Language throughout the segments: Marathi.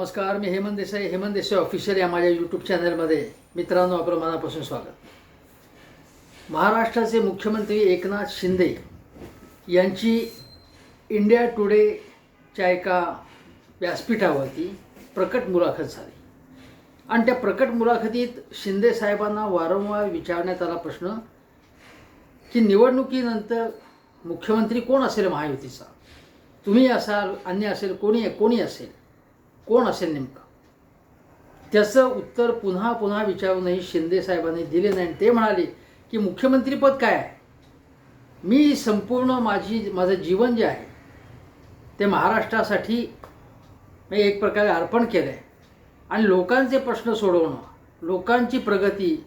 नमस्कार मी हेमंत देसाई हेमंत देसाई ऑफिशियल या माझ्या यूट्यूब चॅनलमध्ये मित्रांनो आपलं मनापासून स्वागत. महाराष्ट्राचे मुख्यमंत्री एकनाथ शिंदे यांची इंडिया टुडेच्या एका व्यासपीठावरती प्रकट मुलाखत झाली. आणि त्या प्रकट मुलाखतीत शिंदे साहेबांना वारंवार विचारण्यात आला प्रश्न की निवडणुकीनंतर मुख्यमंत्री कोण असेल महायुतीचा? तुम्ही असाल अन्य असेल कोणी कोणी असेल? कोण असेल नेमकं? त्याचं उत्तर पुन्हा पुन्हा विचारूनही शिंदे साहेबांनी दिले नाही. ते म्हणाले की मुख्यमंत्रीपद काय आहे? मी संपूर्ण माझी माझं जीवन जे आहे ते महाराष्ट्रासाठी मी एक प्रकारे अर्पण केलं आहे आणि लोकांचे प्रश्न सोडवणं लोकांची प्रगती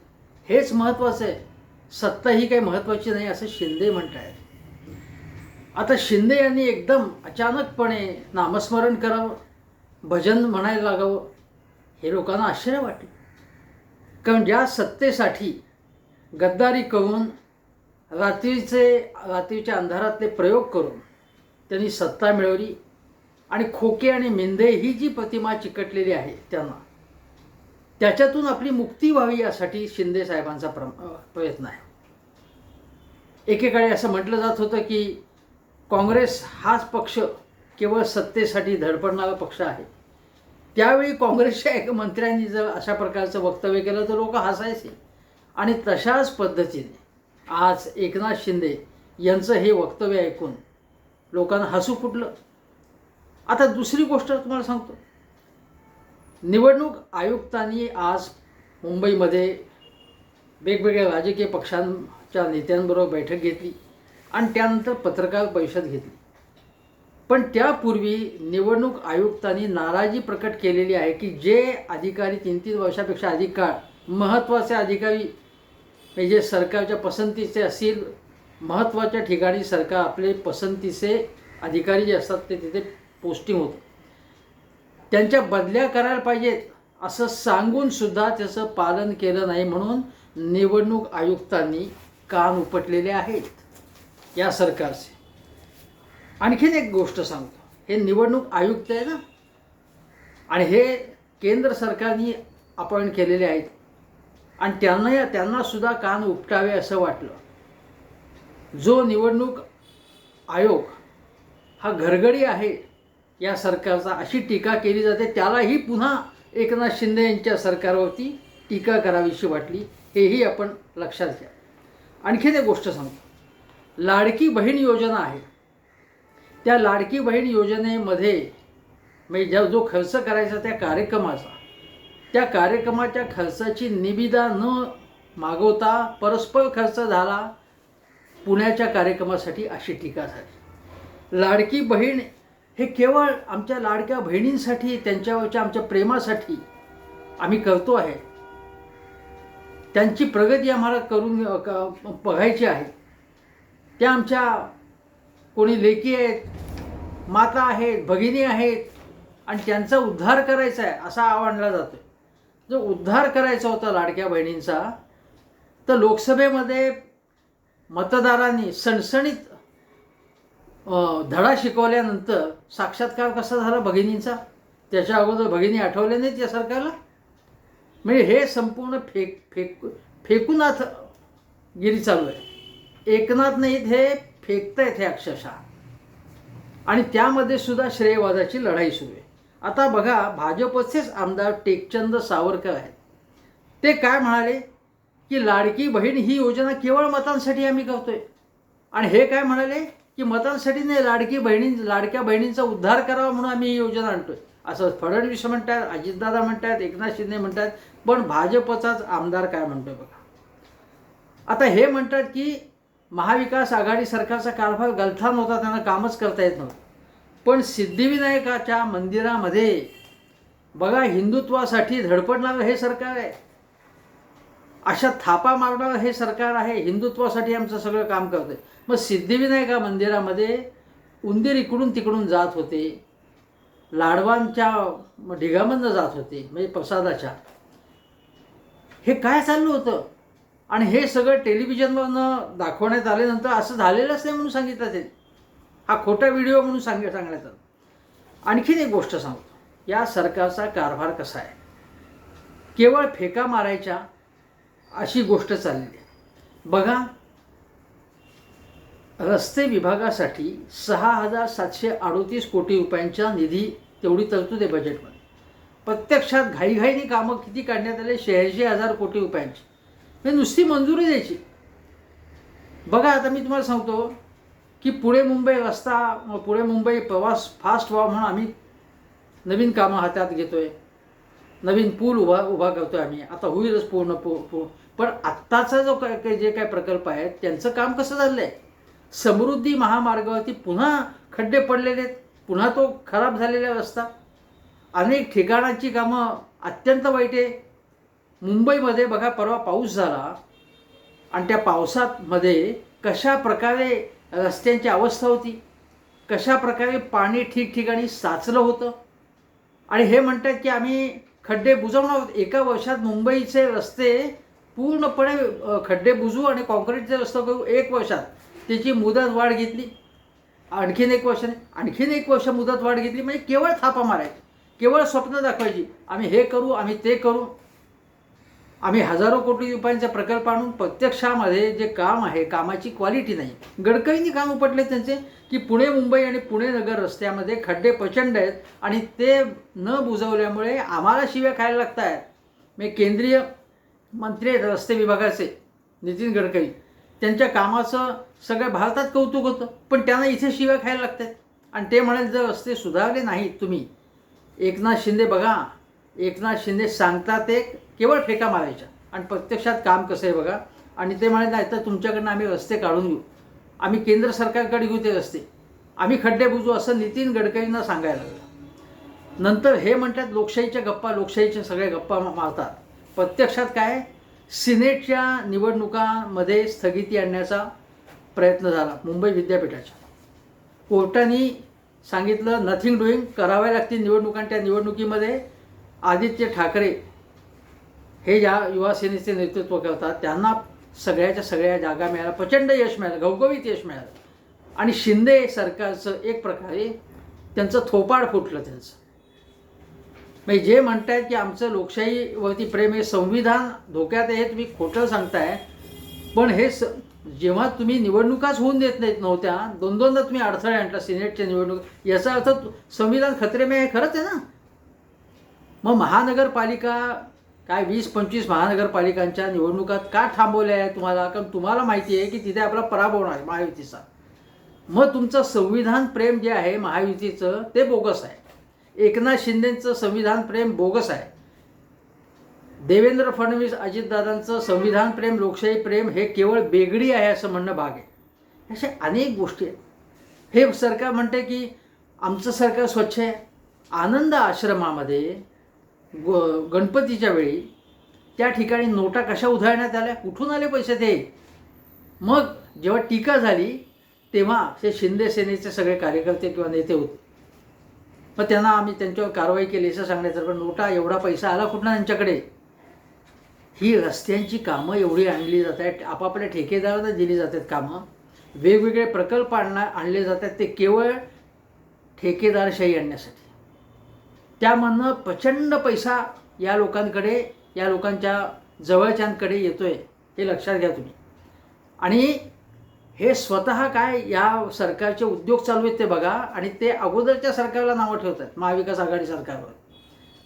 हेच महत्त्वाचं आहे. सत्ता ही काही महत्त्वाची नाही असं शिंदे म्हणत आहेत. आता शिंदे यांनी एकदम अचानकपणे नामस्मरण करावं. भजन म्हणायला लागावं हे लोकांना आश्चर्य वाटले. कारण ज्या सत्तेसाठी गद्दारी करून रात्रीचे रात्रीच्या अंधारातले प्रयोग करून त्यांनी सत्ता मिळवली आणि खोके आणि मेंदे ही जी प्रतिमा चिकटलेली आहे त्यांना त्याच्यातून आपली मुक्ती व्हावी यासाठी शिंदे साहेबांचा प्र प्रयत्न आहे. एकेकाळी असं म्हटलं जात होतं की काँग्रेस हाच पक्ष केवळ सत्तेसाठी धडपडणारा पक्ष आहे. त्यावेळी काँग्रेसच्या एका मंत्र्यांनी जर अशा प्रकारचं वक्तव्य केलं तर लोक हसायचे. आणि तशाच पद्धतीने आज एकनाथ शिंदे यांचं हे वक्तव्य ऐकून लोकांना हसू फुटलं. आता दुसरी गोष्ट तुम्हाला सांगतो. निवडणूक आयुक्तांनी आज मुंबईमध्ये वेगवेगळ्या राजकीय पक्षांच्या नेत्यांबरोबर बैठक घेतली आणि त्यानंतर पत्रकार परिषद घेतली. पण त्यापूर्वी निवडणूक आयुक्तांनी नाराजी प्रकट केलेली आहे की जे अधिकारी तीन तीन वर्षापेक्षा अधिक काळ महत्त्वाचे अधिकारी म्हणजे जे सरकारच्या पसंतीचे असतील महत्त्वाच्या ठिकाणी सरकार आपले पसंतीचे अधिकारी जे असतात ते तिथे पोस्टिंग होतं. त्यांच्या बदल्या करायला पाहिजेत असं सांगून सुद्धा त्याचं पालन केलं नाही म्हणून निवडणूक आयुक्तांनी कान उपटलेले आहेत या सरकारचे. आणखीन एक गोष्ट सांगतो. हे निवडणूक आयुक्त आहे ना? आणि हे केंद्र सरकारने अपॉइंट केलेले आहेत. आणि त्यांना त्यांना सुद्धा कान उपटावे असं वाटलं. जो निवडणूक आयोग हा घरगडी आहे या सरकारचा अशी टीका केली जाते त्यालाही पुन्हा एकनाथ शिंदे यांच्या सरकारवरती टीका करावीशी वाटली हेही आपण लक्षात घ्या. आणखीन एक गोष्ट सांगतो. लाडकी बहीण योजना आहे. त्या लाडकी बहीण योजनेमध्ये म्हणजे ज्या जो खर्च करायचा त्या कार्यक्रमाचा त्या कार्यक्रमाच्या खर्चाची निविदा न मागवता परस्पर खर्च झाला पुण्याच्या कार्यक्रमासाठी अशी टीका झाली. लाडकी बहीण हे केवळ आमच्या लाडक्या बहिणींसाठी त्यांच्यावरच्या आमच्या प्रेमासाठी आम्ही करतो आहे. त्यांची प्रगती आम्हाला करून क- बघायची आहे. त्या आमच्या कोणी लेकी आहेत माता आहेत भगिनी आहेत आणि त्यांचा उद्धार करायचा आहे असा आवडला जातो जो उद्धार करायचा होता लाडक्या बहिणींचा तर लोकसभेमध्ये मतदारांनी सणसणीत धडा शिकवल्यानंतर साक्षात्कार कसा झाला भगिनींचा? त्याच्या अगोदर भगिनी आठवल्या नाहीत या सरकारला? म्हणजे हे संपूर्ण फेक फेक फेकूनाथ गिरी चालू आहे. एकनाथ नाहीत हे फेकतायत हे अक्षरशः. आणि त्यामध्ये सुद्धा श्रेयवादाची लढाई सुरू आहे. आता बघा भाजपचेच आमदार टेकचंद सावरकर आहेत. ते काय म्हणाले? की लाडकी बहीण ही योजना केवळ मतांसाठी आम्ही करतोय. आणि हे काय म्हणाले? की मतांसाठी नाही लाडकी बहिणी लाडक्या बहिणींचा उद्धार करावा म्हणून आम्ही ही योजना आणतोय. असं फडणवीस म्हणतात अजितदादा म्हणतात एकनाथ शिंदे म्हणतात पण भाजपचाच आमदार काय म्हणतोय बघा. आता हे म्हणतात की महाविकास आघाडी सरकारचा कारभार गलथान होता त्यांना कामच करता येत नव्हतं. पण सिद्धिविनायकाच्या मंदिरामध्ये बघा हिंदुत्वासाठी धडपडणारं हे सरकार आहे. अशा थापा मारणारं हे सरकार आहे हिंदुत्वासाठी आमचं सगळं काम करतंय. मग सिद्धिविनायका मंदिरामध्ये उंदीर इकडून तिकडून जात होते. लाडवांच्या ढिगामधनं जात होते म्हणजे प्रसादाच्या. हे काय चाललं होतं? आणि हे सगळं टेलिव्हिजनवरनं दाखवण्यात आल्यानंतर असं झालेलंच नाही म्हणून सांगितलं ते हा खोटा व्हिडिओ म्हणून सांग सांगण्यात आला. आणखीन एक गोष्ट सांगतो. या सरकारचा कारभार कसा आहे? केवळ फेका मारायच्या अशी गोष्ट चाललेली आहे. बघा रस्ते विभागासाठी सहा हजार सातशे अडोतीस कोटी रुपयांचा निधी तेवढी तरतूद आहे बजेटमध्ये प्रत्यक्षात घाईघाईने कामं किती काढण्यात आले? शहाऐंशी हजार कोटी रुपयांची. म्हणजे नुसती मंजुरी द्यायची. बघा आता मी तुम्हाला सांगतो की पुणे मुंबई रस्ता पुणे मुंबई प्रवास फास्ट व्हावा म्हणून आम्ही नवीन कामं हातात घेतो आहे नवीन पूल उभा उभा करतो आहे आम्ही. आता होईलच पूर्ण पू पू पण आत्ताचा जो काय काय जे काय प्रकल्प आहेत त्यांचं काम कसं झालं आहे समृद्धी महामार्गावरती पुन्हा खड्डे पडलेले आहेत. पुन्हा तो खराब झालेला रस्ता. अनेक ठिकाणांची कामं अत्यंत वाईट आहे. मुंबईमध्ये बघा परवा पाऊस झाला आणि त्या पावसामध्ये कशा प्रकारे रस्त्यांची अवस्था होती कशा प्रकारे पाणी ठिकठिकाणी साचलं होतं. आणि हे म्हणतात की आम्ही खड्डे बुजवणार आहोत. एका वर्षात मुंबईचे रस्ते पूर्णपणे खड्डे बुजू आणि कॉन्क्रीटचे रस्ते करू. एक वर्षात त्याची मुदत वाढ घेतली. आणखीन एक वर्षाने आणखीन एक वर्ष मुदत वाढ घेतली. म्हणजे केवळ थापा मारायची केवळ स्वप्न दाखवायची. आम्ही हे करू आम्ही ते करू. आम्ही हजारो कोटी रुपयांचा प्रकल्प आणून प्रत्यक्षामध्ये जे काम आहे कामाची क्वालिटी नाही. गडकरींनी काम उपटले त्यांचे की पुणे मुंबई आणि पुणे नगर रस्त्यामध्ये खड्डे प्रचंड आहेत आणि ते न बुजवल्यामुळे आम्हाला शिव्या खायला लागत आहेत मी केंद्रीय मंत्री आहेत रस्ते विभागाचे नितीन गडकरी. त्यांच्या कामाचं सगळ्या भारतात कौतुक होतं पण त्यांना इथे शिव्या खायला लागतात आणि ते म्हणाले जर रस्ते सुधारले नाहीत तुम्ही एकनाथ शिंदे बघा एकनाथ शिंदे सांगतात ते केवळ फेका मारायच्या. आणि प्रत्यक्षात काम कसं आहे बघा? आणि ते म्हणाले नाही तर तुमच्याकडनं आम्ही रस्ते काढून घेऊ. आम्ही केंद्र सरकारकडे घेऊ ते रस्ते. आम्ही खड्डे बुजू असं नितीन गडकरींना सांगायला लागलं. नंतर हे म्हणतात लोकशाहीच्या गप्पा लोकशाहीच्या सगळ्या गप्पा मारतात. प्रत्यक्षात काय? सिनेटच्या निवडणुकांमध्ये स्थगिती आणण्याचा प्रयत्न झाला मुंबई विद्यापीठाच्या. कोर्टाने सांगितलं नथिंग डुईंग कराव्या लागतील निवडणुका त्या निवडणुकीमध्ये आदित्य ठाकरे हे ज्या युवासेनेचे नेतृत्व करतात त्यांना सगळ्याच्या सगळ्या जागा मिळाल्या. प्रचंड यश मिळालं घवघवीत यश मिळालं. आणि शिंदे सरकारचं एक प्रकारे त्यांचं थोपाड फुटलं त्यांचं. म्हणजे जे म्हणतायत की आमचं लोकशाहीवरती प्रेम हे संविधान धोक्यात आहे हे तुम्ही खोटं सांगताय. पण हे स जेव्हा तुम्ही निवडणुकाच होऊन देत नाहीत नव्हत्या दोन दोनदा तुम्ही अडथळे आणला सिनेटच्या निवडणूक याचा अर्थ संविधान खतरेमय हे आहे खरंच आहे ना? मग महानगरपालिका काय वीस पंचवीस महानगरपालिकांच्या निवडणुकात का थांबवल्या आहे तुम्हाला? कारण तुम्हाला माहिती आहे की तिथे आपला पराभव होणार आहे महायुतीचा. मग तुमचं संविधान प्रेम जे आहे महायुतीचं ते बोगस आहे. एकनाथ शिंदेचं संविधान प्रेम बोगस आहे. देवेंद्र फडणवीस अजितदादांचं संविधान प्रेम लोकशाही प्रेम हे केवळ बेगडी आहे असं म्हणणं भाग आहे. अशा अनेक गोष्टी आहेत. हे सरकार म्हणते की आमचं सरकार स्वच्छ आहे. आनंद आश्रमामध्ये ग गणपतीच्या वेळी त्या ठिकाणी नोटा कशा उधळण्यात आल्या? कुठून आले पैसे ते? मग जेव्हा टीका झाली तेव्हा ते शिंदे सेनेचे सगळे कार्यकर्ते किंवा नेते होते. मग त्यांना आम्ही त्यांच्यावर कारवाई केली असं सांगण्याचं पण नोटा एवढा पैसा आला कुठला त्यांच्याकडे ही रस्त्यांची कामं एवढी आणली जात आहेत आपापल्या ठेकेदारांना दिली जातात कामं. वेगवेगळे प्रकल्प आणणार आणले जातात ते केवळ ठेकेदारशाही आणण्यासाठी. त्यामधनं प्रचंड पैसा या लोकांकडे या लोकांच्या जवळच्यांकडे येतो आहे हे लक्षात घ्या तुम्ही. आणि हे स्वतः काय या सरकारचे उद्योग चालू आहेत ते बघा आणि ते अगोदरच्या सरकारला नावं ठेवतात महाविकास आघाडी सरकारवर.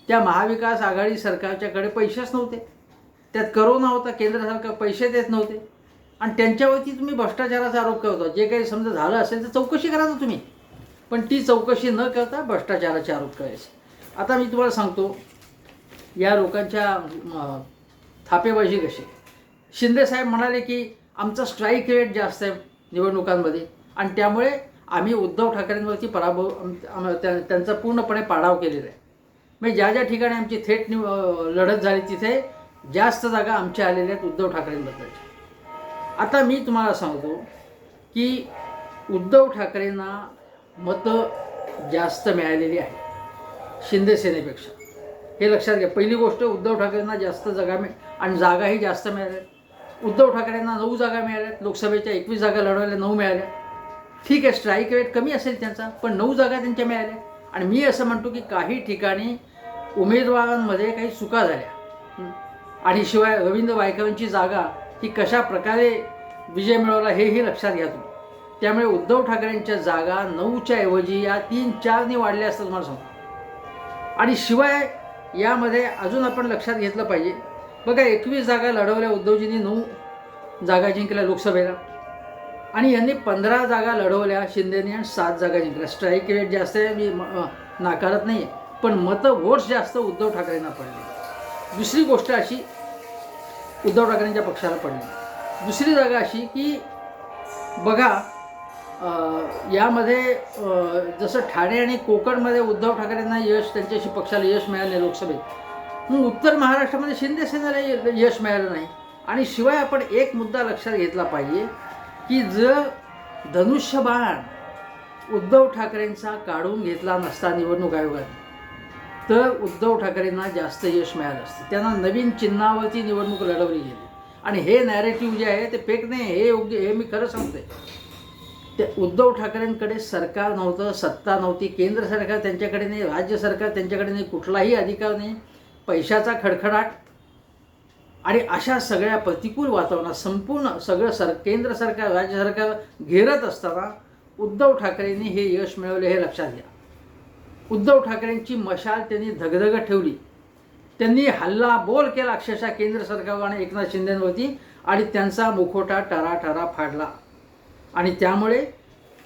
त्या महाविकास आघाडी सरकारच्याकडे पैसेच नव्हते. त्यात करोना होता केंद्र सरकार पैसे देत नव्हते. आणि त्यांच्यावरती तुम्ही भ्रष्टाचाराचा आरोप करता. जे काही समजा झालं असेल तर चौकशी करा ना तुम्ही. पण ती चौकशी न करता भ्रष्टाचाराचे आरोप करायचे. आता मी तुम्हाला सांगतो या लोकांच्या थापेबाजी कशी? शिंदे साहेब म्हणाले की आमचा स्ट्राईक रेट जास्त आहे निवडणुकांमध्ये आणि त्यामुळे आम्ही उद्धव ठाकरेंवरती पराभव त्या- त्यांचा पूर्णपणे पाडाव केलेला आहे. म्हणजे ज्या ज्या ठिकाणी आमची थेट निव लढत झाली तिथे जास्त जागा आमच्या आलेल्या आहेत उद्धव ठाकरेंबद्दलच्या आता मी तुम्हाला सांगतो की उद्धव ठाकरेंना मतं जास्त मिळालेली आहे शिंदे सेनेपेक्षा. हे लक्षात घ्या. पहिली गोष्ट उद्धव ठाकरेंना जास्त जागा मिळ आणि जागाही जास्त मिळाल्या. उद्धव ठाकरेंना नऊ जागा मिळाल्यात लोकसभेच्या एकवीस जागा लढवल्या नऊ मिळाल्या. ठीक आहे स्ट्राईक रेट कमी असेल त्यांचा पण नऊ जागा त्यांच्या मिळाल्या. आणि मी असं म्हणतो की काही ठिकाणी उमेदवारांमध्ये काही चुका झाल्या. आणि शिवाय रवींद्र वायकरांची जागा ही कशा प्रकारे विजय मिळवला हेही लक्षात घ्या तुम्ही. त्यामुळे उद्धव ठाकरेंच्या जागा नऊच्या ऐवजी या तीन चारने वाढल्या असतात तुम्हाला सांगतो. आणि शिवाय यामध्ये अजून आपण लक्षात घेतलं पाहिजे. बघा एकवीस जागा लढवल्या उद्धवजींनी नऊ जागा जिंकल्या लोकसभेला. आणि यांनी पंधरा जागा लढवल्या शिंदेने आणि सात जागा जिंकल्या. स्ट्राईक रेट जास्त आहे मी म- नाकारत नाही आहे पण मतं वोट्स जास्त उद्धव ठाकरेंना पडले. दुसरी गोष्ट अशी उद्धव ठाकरेंच्या पक्षाला पडली. दुसरी जागा अशी की बघा यामध्ये जसं ठाणे आणि कोकणमध्ये उद्धव ठाकरेंना यश त्यांच्याशी पक्षाला यश मिळाले लोकसभेत मग उत्तर महाराष्ट्रामध्ये शिंदे सेनेला य- यश मिळालं नाही. आणि शिवाय आपण एक मुद्दा लक्षात घेतला पाहिजे की जर धनुष्यबाण उद्धव ठाकरेंचा काढून घेतला नसता निवडणूक आयोगाने तर उद्धव ठाकरेंना जास्त यश मिळालं असतं. त्यांना नवीन चिन्हावरती निवडणूक लढवली गेली. आणि हे नॅरेटिव्ह जे आहे ते फेक नाही हे योग्य हे मी खरं सांगते ते उद्धव ठाकरेंकडे सरकार नव्हतं सत्ता नव्हती केंद्र सरकार त्यांच्याकडे नाही राज्य सरकार त्यांच्याकडे नाही कुठलाही अधिकार नाही पैशाचा खडखडाट. आणि अशा सगळ्या प्रतिकूल वातावरणात संपूर्ण सगळं सर केंद्र सरकार राज्य सरकार घेरत असताना उद्धव ठाकरेंनी हे यश मिळवले हे लक्षात घ्या. उद्धव ठाकरेंची मशाल त्यांनी धगधग ठेवली. त्यांनी हल्ला बोल केला अक्षरशः केंद्र सरकारवर आणि एकनाथ शिंदेवरती आणि त्यांचा मुखोटा टराटरा फाडला. आणि त्यामुळे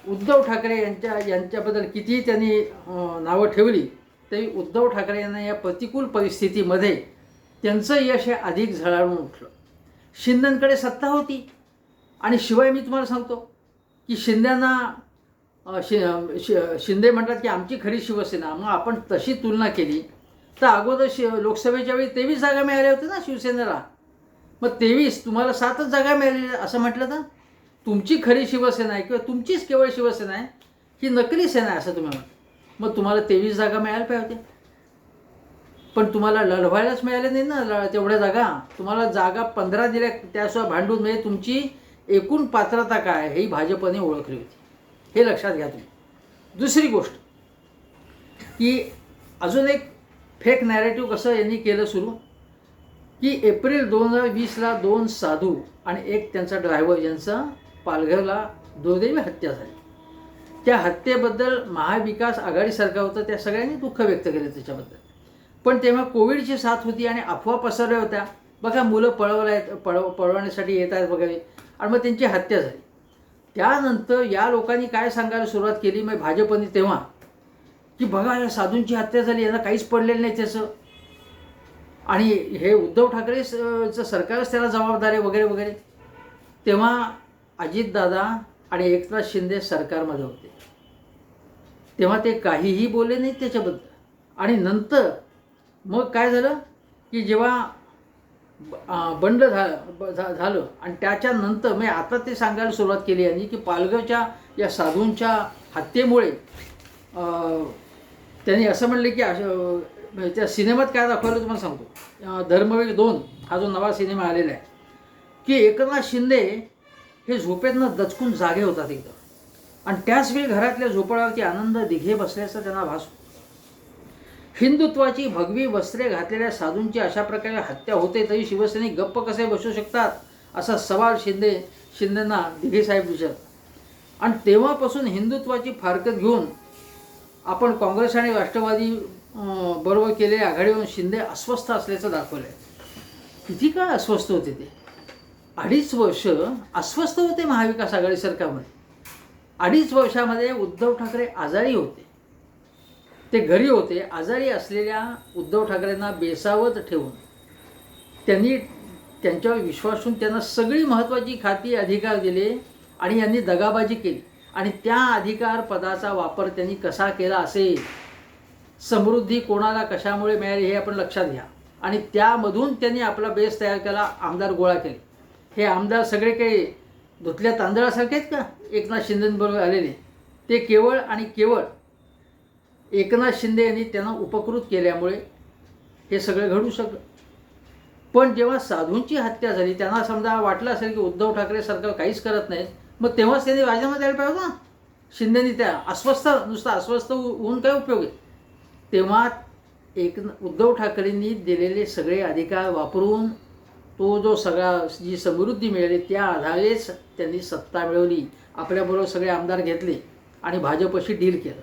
उद्धव ठाकरे यांच्या यांच्याबद्दल कितीही त्यांनी नावं ठेवली तरी उद्धव ठाकरे यांना या प्रतिकूल परिस्थितीमध्ये त्यांचं यश हे अधिक झळाळून उठलं. शिंदेंकडे सत्ता होती. आणि शिवाय मी तुम्हाला सांगतो की शिंद्यांना शि शि- शिंदे म्हणतात की आमची खरी शिवसेना. मग आपण तशी तुलना केली तर अगोदर शि लोकसभेच्या वेळी तेवीस जागा मिळाल्या होत्या ना शिवसेनेला. मग तेवीस तुम्हाला सातच जागा मिळालेल्या असं म्हटलं तर? तुमची खरी शिवसेना आहे किंवा तुमचीच केवळ शिवसेना आहे ही नकली सेना आहे असं तुम्ही म्हणता. मग तुम्हाला तेवीस जागा मिळायला पाहिजे. होत्या पण तुम्हाला लढवायलाच मिळाल्या नाही ना ल तेवढ्या जागा. तुम्हाला जागा पंधरा दिल्या त्याशिवाय भांडून म्हणजे तुमची एकूण पात्रता काय ही भाजपने ओळखली होती. हे लक्षात घ्या तुम्ही. दुसरी गोष्ट की अजून एक फेक नॅरेटिव्ह कसं यांनी केलं सुरू? की एप्रिल दोन हजार वीसला दोन साधू आणि एक त्यांचा ड्रायव्हर यांचा पालघरला दुर्दैवी हत्या झाली. त्या हत्येबद्दल महाविकास आघाडी सरकार होतं त्या सगळ्यांनी दुःख व्यक्त केलं त्याच्याबद्दल. पण तेव्हा कोविडची साथ होती आणि अफवा पसरल्या होत्या. बघा मुलं पळवल्या आहेत पळव पळवण्यासाठी येत आहेत वगैरे. आणि मग त्यांची हत्या झाली. त्यानंतर या लोकांनी काय सांगायला सुरुवात केली? मग भाजपने तेव्हा की बघा या साधूंची हत्या झाली यांना काहीच पडलेलं नाही त्याचं. आणि हे उद्धव ठाकरे सरकारच त्याला जबाबदार आहे वगैरे वगैरे. तेव्हा अजितदादा आणि एकनाथ शिंदे सरकारमध्ये होते. तेव्हा ते काहीही बोलले नाहीत त्याच्याबद्दल. आणि नंतर मग काय झालं की जेव्हा बंड झा झालं आणि त्याच्यानंतर मी आता ते सांगायला सुरुवात केली यांनी की पालघरच्या या साधूंच्या हत्येमुळे त्यांनी असं म्हणले की असं त्या सिनेमात काय दाखवलं तुम्हाला सांगतो. धर्मवीर दोन हा जो नवा सिनेमा आलेला आहे की एकनाथ शिंदे हे झोपेतनं दचकून जागे होतात एकदम. आणि त्याच वेळी घरातल्या झोपड्यावरती आनंद दिघे बसल्याचा त्यांना भास हिंदुत्वाची भगवी वस्त्रे घातलेल्या साधूंची अशा प्रकारे हत्या होते तरी शिवसैनिक गप्प कसे बसू शकतात असा सवाल शिंदे शिंदेंना दिघे साहेब विचारतात. आणि तेव्हापासून हिंदुत्वाची फारकत घेऊन आपण काँग्रेस आणि राष्ट्रवादी बरोबर केलेल्या आघाडीवरून शिंदे अस्वस्थ असल्याचं दाखवलं आहे किती काळ अस्वस्थ होते ते? अडीच वर्ष अस्वस्थ होते महाविकास आघाडी सरकारमध्ये. अडीच वर्षामध्ये उद्धव ठाकरे आजारी होते. ते घरी होते आजारी असलेल्या उद्धव ठाकरेंना बेसावत ठेवून. त्यांनी त्यांच्यावर विश्वास ठेवून त्यांना सगळी महत्त्वाची खाती अधिकार दिले आणि यांनी दगाबाजी केली. आणि त्या अधिकार पदाचा वापर त्यांनी कसा केला असेल? समृद्धी कोणाला कशामुळे मिळाली हे आपण लक्षात घ्या. आणि त्यामधून त्यांनी आपला बेस तयार केला आमदार गोळा केले. हे आमदार सगळे काही धुतल्या तांदळासारखे आहेत का? एकनाथ शिंदेबरोबर आलेले. ते केवळ आणि केवळ एकनाथ शिंदे यांनी त्यांना उपकृत केल्यामुळे हे सगळं घडू शकलं. पण जेव्हा साधूंची हत्या झाली त्यांना समजा वाटलं असेल की उद्धव ठाकरे सरकार काहीच करत नाहीत मग तेव्हाच त्यांनी राजीनामा द्यायला पाहिजे ना. शिंदेनी त्या अस्वस्थ नुसतं अस्वस्थ होऊन काय उपयोग आहे? तेव्हा एक उद्धव ठाकरेंनी दिलेले सगळे अधिकार वापरून तो जो सगळा जी समृद्धी मिळाली त्या आधारेच त्यांनी सत्ता मिळवली. आपल्याबरोबर सगळे आमदार घेतले आणि भाजपशी डील केलं.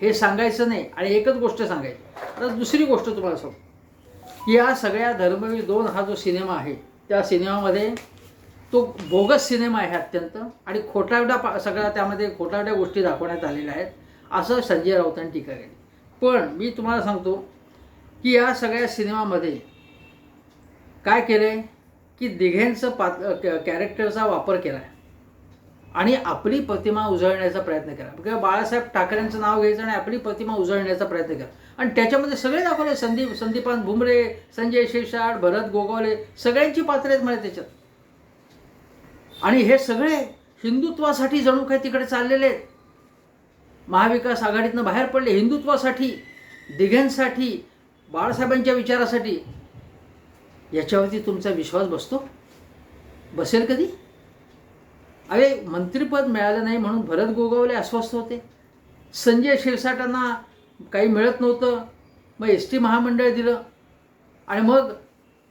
हे सांगायचं नाही आणि एकच गोष्ट सांगायची. आता दुसरी गोष्ट तुम्हाला सांगतो. या सगळ्या धर्मवीर दोन हा जो सिनेमा आहे त्या सिनेमामध्ये तो बोगस सिनेमा आहे अत्यंत आणि खोटावड्या पा सगळ्या त्यामध्ये खोटारड्या गोष्टी दाखवण्यात आलेल्या आहेत असं संजय राऊतांनी टीका केली. पण मी तुम्हाला सांगतो की या सगळ्या सिनेमामध्ये काय केले की दिघ्यांचं पात कॅ- कॅरेक्टरचा वापर केला आहे आणि आपली प्रतिमा उजळण्याचा प्रयत्न केला. किंवा बाळासाहेब ठाकरेंचं नाव घ्यायचं आणि आपली प्रतिमा उजळण्याचा प्रयत्न केला. आणि त्याच्यामध्ये सगळे दाखवले संदीप संदीपान भुमरे संजय शिरसाट भरत गोगावले सगळ्यांची पात्र आहेत मला त्याच्यात. आणि हे सगळे हिंदुत्वासाठी जणू काही तिकडे चाललेले आहेत. महाविकास आघाडीतनं बाहेर पडले हिंदुत्वासाठी दिघ्यांसाठी बाळासाहेबांच्या विचारासाठी. याच्यावरती तुमचा विश्वास बसतो? बसेल कधी? अरे मंत्रिपद मिळालं नाही म्हणून भरत गोगावले अस्वस्थ होते. संजय शिरसाटांना काही मिळत नव्हतं. मग एस टी महामंडळ दिलं. आणि मग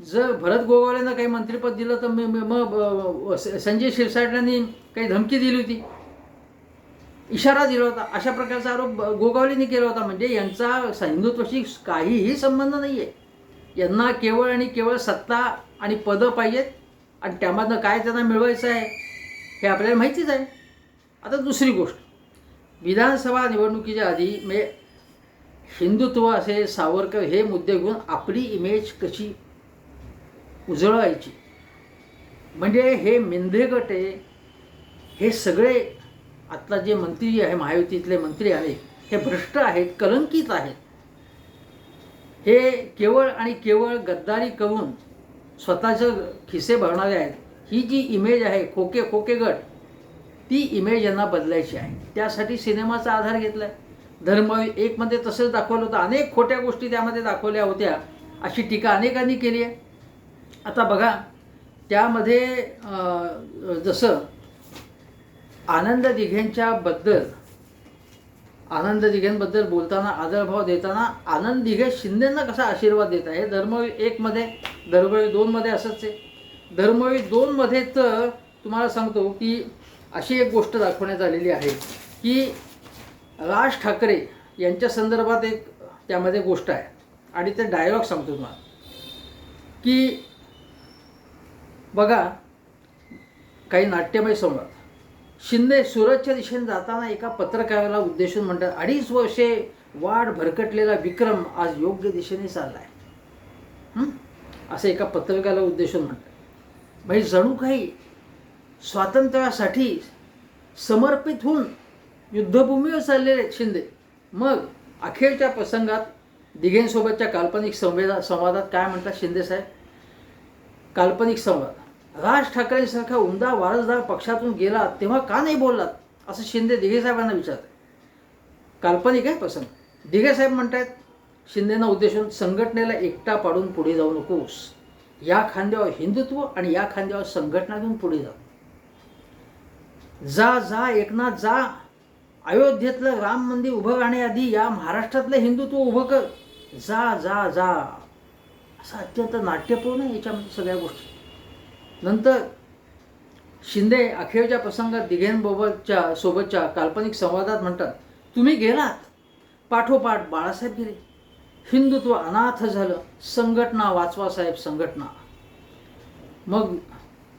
जर भरत गोगावलेंना काही मंत्रिपद दिलं तर मी- मग संजय शिरसाटांनी काही धमकी दिली होती. इशारा दिला होता. अशा प्रकारचा आरोप गोगावलेने गोगावलेंनी केला होता. म्हणजे यांचा हिंदुत्वाशी काहीही संबंध नाही आहे यांना केवळ आणि केवळ सत्ता आणि पदं पाहिजेत. आणि त्यामधनं काय त्यांना मिळवायचं आहे हे आपल्याला माहितीच आहे. आता दुसरी गोष्ट. विधानसभा निवडणुकीच्या आधी मे हिंदुत्व असे सावरकर हे मुद्दे घेऊन आपली इमेज कशी उजळवायची? म्हणजे हे मेंढे गट आहे हे सगळे आत्ता जे मंत्री आहे महायुतीतले मंत्री आहेत हे भ्रष्ट आहेत कलंकित आहेत. हे केवळ आणि केवळ गद्दारी करून स्वतःचं खिसे भरणारे आहेत. ही जी इमेज आहे खोके खोके गट ती इमेज यांना बदलायची आहे. त्यासाठी सिनेमाचा आधार घेतला आहे धर्म एकमध्ये तसंच दाखवलं होतं. अनेक खोट्या गोष्टी त्यामध्ये दाखवल्या होत्या. अशी टीका अनेकांनी केली आहे. आता बघा त्यामध्ये जसं आनंद दिघेंच्याबद्दल आनंद दिघेंबद्दल बोलताना आदरभाव देताना आनंद दिघे शिंदेंना कसा आशीर्वाद देत? आहे धर्मवी एकमध्ये धर्मवी दोनमध्ये असंच आहे. धर्मवी दोनमध्ये तर तुम्हाला सांगतो की अशी एक गोष्ट दाखवण्यात आलेली आहे की राज ठाकरे यांच्या संदर्भात एक त्यामध्ये गोष्ट आहे. आणि ते डायलॉग सांगतो तुम्हाला. की बघा काही नाट्यमय सम्राट शिंदे सुरतच्या दिशेने जाताना एका पत्रकाराला उद्देशून म्हणतात अडीच वर्षे वाढ भरकटलेला विक्रम आज योग्य दिशेने चालला आहे असं एका पत्रकाराला उद्देशून म्हणतात. म्हणजे जणू काही स्वातंत्र्यासाठी समर्पित होऊन युद्धभूमीवर चाललेले आहेत शिंदे. मग अखेरच्या प्रसंगात दिघेंसोबतच्या काल्पनिक संवेदा संवादात काय म्हणतात शिंदेसाहेब काल्पनिक संवाद. राज ठाकरेंसारखा उमदा वारसदार पक्षातून गेला तेव्हा का नाही बोललात? असं शिंदे दिघे साहेबांना विचारत काल्पनिक आहे प्रसंग. दिघे साहेब म्हणतायत शिंदेना उद्देशून संघटनेला एकटा पाडून पुढे जाऊ नकोस. या खांद्यावर हिंदुत्व आणि या खांद्यावर संघटना घेऊन पुढे जा. जा जा एकनाथ जा. अयोध्येतलं राम मंदिर उभं राहण्याआधी या महाराष्ट्रातलं हिंदुत्व उभं कर. जा जा जा. असं अत्यंत नाट्यपूर्ण याच्यामध्ये सगळ्या गोष्टी. नंतर शिंदे अखेरच्या प्रसंगात दिघेंबरोबरच्या सोबतच्या काल्पनिक संवादात म्हणतात तुम्ही गेलात? पाठोपाठ बाळासाहेब गेले. हिंदुत्व अनाथ झालं. संघटना वाचवा साहेब संघटना. मग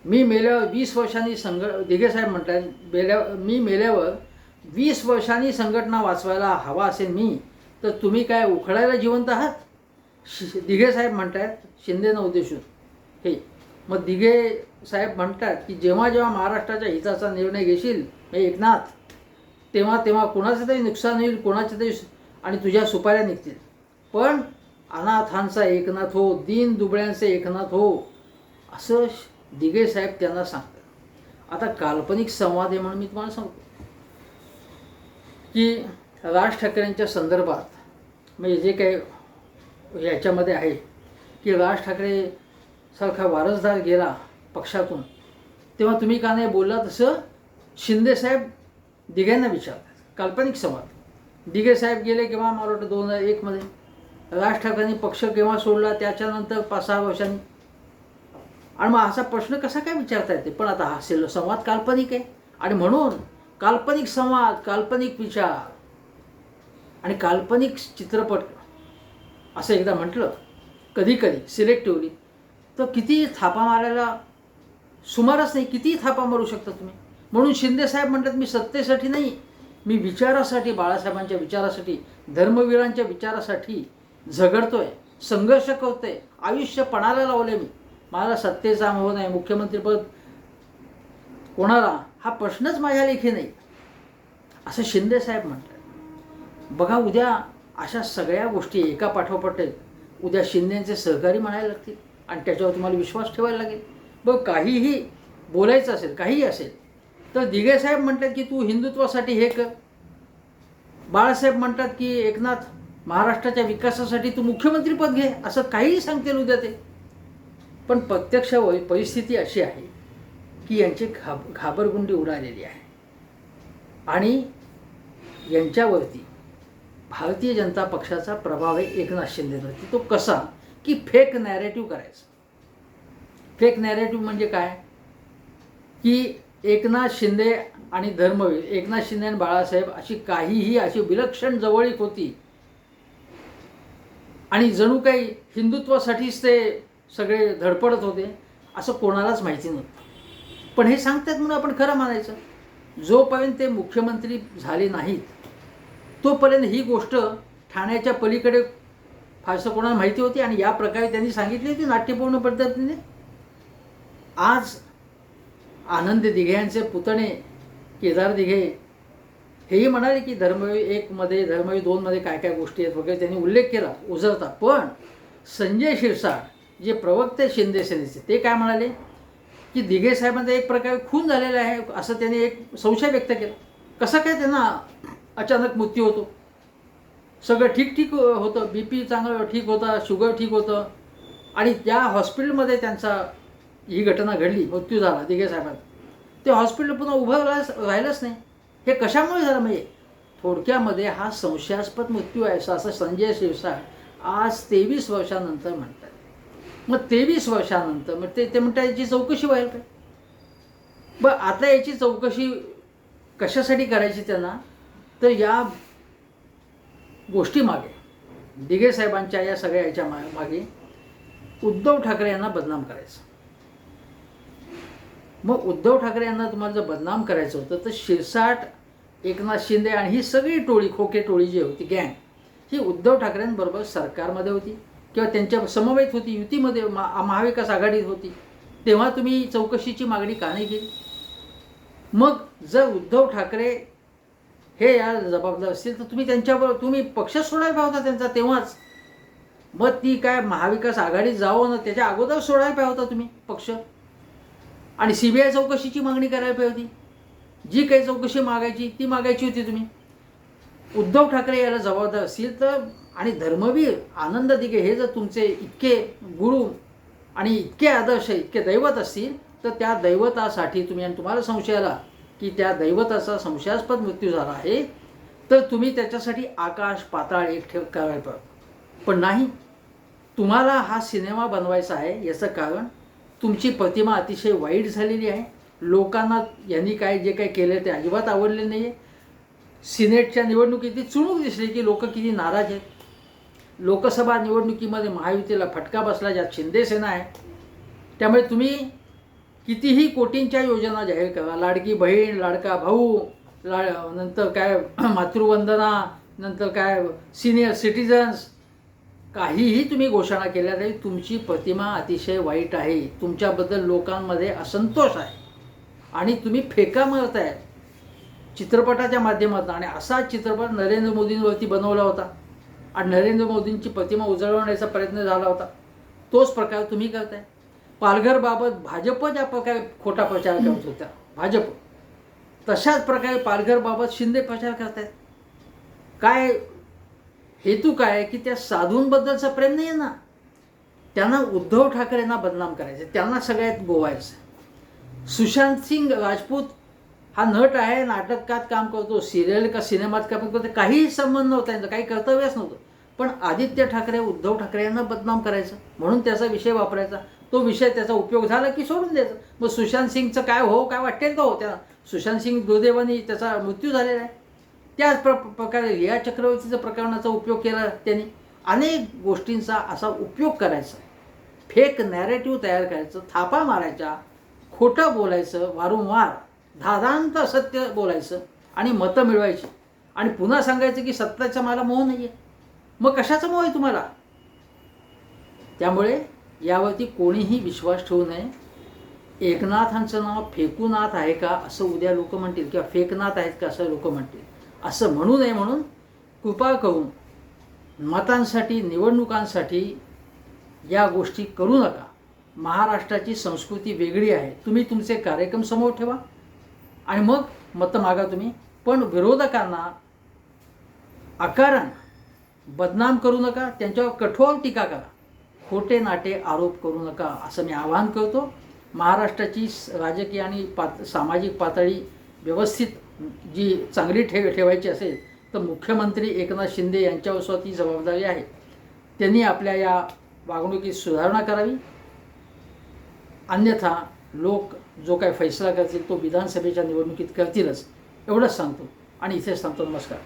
मी मेल्यावर वीस वर्षांनी संघ दिघे साहेब म्हणतात मेल्या मी मेल्यावर वीस वर्षांनी संघटना वाचवायला हवा असेल मी तर तुम्ही काय उखडायला जिवंत आहात? शि दिघे साहेब म्हणतायत शिंदेनं उद्देशून. हे मग दिघे साहेब म्हणतात की जेव्हा जेव्हा महाराष्ट्राच्या हिताचा निर्णय घेशील हे एकनाथ तेव्हा तेव्हा कोणाचं तरी नुकसान होईल कोणाचे तरी आणि तुझ्या सुपाऱ्या निघतील. पण अनाथांचा एकनाथ हो दीन दुबळ्यांचे एकनाथ हो असं श- दिघे साहेब त्यांना सांगतात. आता काल्पनिक संवाद आहे म्हणून मी तुम्हाला सांगतो. की राज ठाकरेंच्या संदर्भात म्हणजे जे काही याच्यामध्ये आहे की राज ठाकरे सारखा वारसदार गेला पक्षातून. तेव्हा तुम्ही का नाही बोलला तसं शिंदेसाहेब दिघ्यांना विचारतात. काल्पनिक संवाद. दिघे साहेब गेले केव्हा? मला वाटतं दोन हजार एकमध्ये राज ठाकरेंनी पक्ष केव्हा सोडला? त्याच्यानंतर पाच सहा वर्षांनी. आणि मग असा प्रश्न कसा काय विचारता येते? पण आता हा सेल संवाद काल्पनिक आहे. आणि म्हणून काल्पनिक संवाद काल्पनिक विचार आणि काल्पनिक चित्रपट असं एकदा म्हटलं. कधी कधी सिलेक्टिव्हली तर किती थापा मारायला सुमारच नाही किती थापा मारू शकता तुम्ही. म्हणून शिंदेसाहेब म्हणतात मी सत्तेसाठी नाही मी विचारासाठी बाळासाहेबांच्या विचारासाठी धर्मवीरांच्या विचारासाठी झगडतोय संघर्ष करतोय आयुष्य पणाला लावले मी. मला सत्तेचा मोह नाही मुख्यमंत्रीपद कोणाला? हा प्रश्नच माझ्या लेखी नाही. असं शिंदेसाहेब म्हणतात. बघा उद्या अशा सगळ्या गोष्टी एका पाठोपाठ उद्या शिंदेचे सहकारी म्हणायला लागतील. आणि त्याच्यावर तुम्हाला विश्वास ठेवायला लागेल. बघ काहीही बोलायचं असेल काहीही असेल तर दिघे साहेब म्हणतात की तू हिंदुत्वासाठी हे कर. बाळासाहेब म्हणतात की एकनाथ महाराष्ट्राच्या विकासासाठी तू मुख्यमंत्रीपद घे असं काहीही सांगतील उद्या ते. पण प्रत्यक्ष परिस्थिती अशी आहे की यांची घाब घाबरगुंडी उडालेली आहे. आणि यांच्यावरती भारतीय जनता पक्षाचा प्रभाव आहे एकनाथ शिंदेवरती. तो कसा की फेक नॅरेटिव्ह करायचं. फेक नॅरेटिव्ह म्हणजे काय? की एकनाथ शिंदे आणि धर्मवीर एकनाथ शिंदे आणि बाळासाहेब अशी काहीही अशी विलक्षण जवळीक होती. आणि जणू काही हिंदुत्वासाठीच ते सगळे धडपडत होते असं कोणालाच माहिती नव्हतं. पण हे सांगतात म्हणून आपण खरं मानायचं. जोपर्यंत ते मुख्यमंत्री झाले नाहीत तोपर्यंत ही गोष्ट ठाण्याच्या पलीकडे असं कोणाला माहिती होती? आणि या प्रकारे त्यांनी सांगितली होती नाट्यपूर्ण पद्धतीने? आज आनंद दिघे यांचे पुतणे केदार दिघे हेही म्हणाले की धर्मवी एकमध्ये धर्मवी दोनमध्ये काय काय गोष्टी आहेत वगैरे त्यांनी उल्लेख केला उजळता पण संजय शिरसाट जे प्रवक्ते शिंदे सेनेचे ते काय म्हणाले? की दिघे साहेबांचा एक प्रकारे खून झालेला आहे असं त्यांनी एक संशय व्यक्त केला. कसा काय त्यांना अचानक मृत्यू होतो? सगळं ठीक ठीक होतं बी पी चांगलं ठीक होता शुगर ठीक होतं. आणि त्या हॉस्पिटलमध्ये त्यांचा ही घटना घडली मृत्यू झाला दिघे साहेबांचा. ते हॉस्पिटल पुन्हा उभं राहिलंच राहिलंच नाही. हे कशामुळे झालं? म्हणजे थोडक्यामध्ये हा संशयास्पद मृत्यू आहे असं असं संजय शिरसाट आज तेवीस वर्षानंतर म्हणतात. मग तेवीस वर्षानंतर मग ते ते म्हणतात याची चौकशी व्हायला काय बरं आता याची चौकशी कशासाठी करायची त्यांना? तर या गोष्टीमागे दिघे साहेबांच्या या सगळ्या याच्या मा- मागे उद्धव ठाकरे यांना बदनाम करायचं. मग उद्धव ठाकरे यांना तुम्हाला जर बदनाम करायचं होतं तर शिरसाट एकनाथ शिंदे आणि ही सगळी टोळी खोके टोळी जी होती गँग ही उद्धव ठाकरेंबरोबर सरकारमध्ये होती किंवा त्यांच्या समवेत होती युतीमध्ये मा महाविकास आघाडीत होती तेव्हा तुम्ही चौकशीची मागणी का नाही केली? मग जर उद्धव ठाकरे हे या जबाबदार असतील तर तुम्ही त्यांच्याबरोबर तुम्ही पक्ष सोडायला होता त्यांचा तेव्हाच. मग ती काय महाविकास आघाडीत जावं ना त्याच्या अगोदर सोडायला होता तुम्ही पक्ष. आणि सी बी आय चौकशीची मागणी करायला पाहिजे होती. जी काही चौकशी मागायची ती मागायची होती तुम्ही. उद्धव ठाकरे याला जबाबदार असतील तर आणि धर्मवीर आनंद दिघे हे जर तुमचे इतके गुरु आणि इतके आदर्श इतके दैवत असतील तर त्या दैवतासाठी तुम्ही आणि तुम्हाला संशयाला की त्या दैवताचा संशयास्पद मृत्यू झाला आहे तर तुम्ही त्याच्यासाठी आकाश पाताळ एक ठेव करायला पाहिजे पण नाही तुम्हाला हा सिनेमा बनवायचा आहे याचं कारण तुमची प्रतिमा अतिशय वाईट झालेली आहे. लोकांना यांनी काय जे काही केलं ते अजिबात आवडले नाही आहे सिनेटच्या निवडणुकीत चुणूक दिसली की लोक किती नाराज आहेत. लोकसभा निवडणुकीमध्ये महायुतीला फटका बसला ज्यात शिंदेसेना आहे. त्यामुळे तुम्ही कितीही कोटींच्या योजना जाहीर करा. लाडकी बहीण लाडका भाऊ ला नंतर काय मातृवंदना नंतर काय सिनियर सिटिझन्स काहीही तुम्ही घोषणा केल्या तरी तुमची प्रतिमा अतिशय वाईट आहे. तुमच्याबद्दल लोकांमध्ये असंतोष आहे. आणि तुम्ही फेका मारताय. चित्रपटाच्या माध्यमातून. आणि असा चित्रपट नरेंद्र मोदींवरती बनवला होता. आणि नरेंद्र मोदींची प्रतिमा उजळवण्याचा प्रयत्न झाला होता. तोच प्रकार तुम्ही करताय. पालघरबाबत भाजप ज्या प्रकारे खोटा प्रचार करत होत्या भाजप तशाच प्रकारे पालघरबाबत शिंदे प्रचार करतायत. काय हेतू काय की त्या साधूंबद्दलचं प्रेम नाही आहे ना? त्यांना उद्धव ठाकरेंना बदनाम करायचं त्यांना सगळ्यात गोवायचं सुशांत सिंग राजपूत हा नट आहे नाटकात काम करतो सिरियल का सिनेमात काम करतो काहीही संबंध नव्हता त्यांचा काही कर्तव्यच नव्हतं. पण आदित्य ठाकरे उद्धव ठाकरे यांना बदनाम करायचं म्हणून त्याचा विषय वापरायचा. तो विषय त्याचा उपयोग झाला की सोडून द्यायचा. मग सुशांत सिंगचं काय हो काय वाटेल का हो त्या सुशांत सिंग दुर्दैवाने त्याचा मृत्यू झालेला आहे. त्याच प्र प्रकारे रिया चक्रवर्तीचं प्रकरणाचा उपयोग केला त्यांनी. अनेक गोष्टींचा असा उपयोग करायचा. फेक नॅरेटिव्ह तयार करायचं थापा मारायच्या खोटं बोलायचं वारंवार धादांत सत्य बोलायचं आणि मतं मिळवायची. आणि पुन्हा सांगायचं की सत्याचा मला मोह नाही आहे मग कशाचा मोह आहे तुम्हाला? त्यामुळे यावरती कोणीही विश्वास ठेवू नये. एकनाथांचं नाव फेकूनाथ आहे का असं उद्या लोक म्हणतील किंवा फेकनाथ आहेत का असं लोक म्हणतील. असं म्हणू नये म्हणून कृपा करून मतांसाठी निवडणुकांसाठी या गोष्टी करू नका. महाराष्ट्राची संस्कृती वेगळी आहे. तुम्ही तुमचे कार्यक्रम समोर ठेवा. आणि मग मतं मागा तुम्ही. पण विरोधकांना अकारण बदनाम करू नका. त्यांच्यावर कठोर टीका करा. खोटे नाटे आरोप करू नका असं मी आवाहन करतो. महाराष्ट्राची स- राजकीय आणि पात सामाजिक पातळी व्यवस्थित जी चांगली ठेव ठेवायची असेल तर मुख्यमंत्री एकनाथ शिंदे यांच्यावर सुद्धा ती जबाबदारी आहे. त्यांनी आपल्या या वागणुकीत सुधारणा करावी. अन्यथा लोक जो काय फैसला करतील तो विधानसभेच्या निवडणुकीत करतीलच. एवढंच सांगतो आणि इथेच सांगतो नमस्कार.